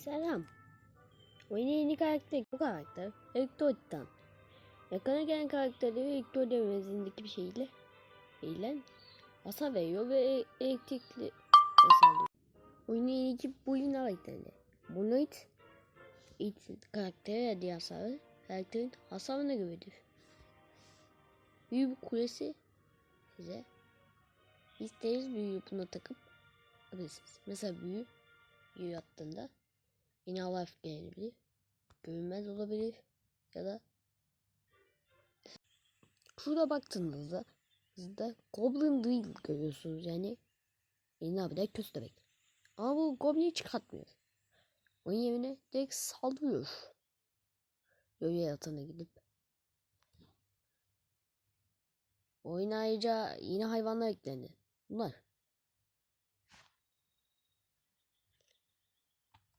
Selam. Oyuna yeni karakter bu karakter Hector'dan. Yakına gelen karakterleri Hector devresindeki bir şeyle eğlen hasar veriyor ve e- elektrikli saldırıyor. Oyunun yeni iki boyun karakteri. Monoid it karakteri verdiği hasarı karakterin hasarına göredir. Büyü kulesi size İstediğiniz büyüyü buna takıp yapabilirsiniz. Mesela büyü büyü attığında yine hava gelebilir. Görünmez olabilir. Ya da şurada baktığınızda sizde Goblin değil görüyorsunuz yani. Yeni abi de köstebek. Ama bu Goblin'i çıkartmıyor. Onun yerine direkt saldırıyor. Gölge yatağına gidip. Oyuna ayrıca yeni hayvanlar eklendi. Bunlar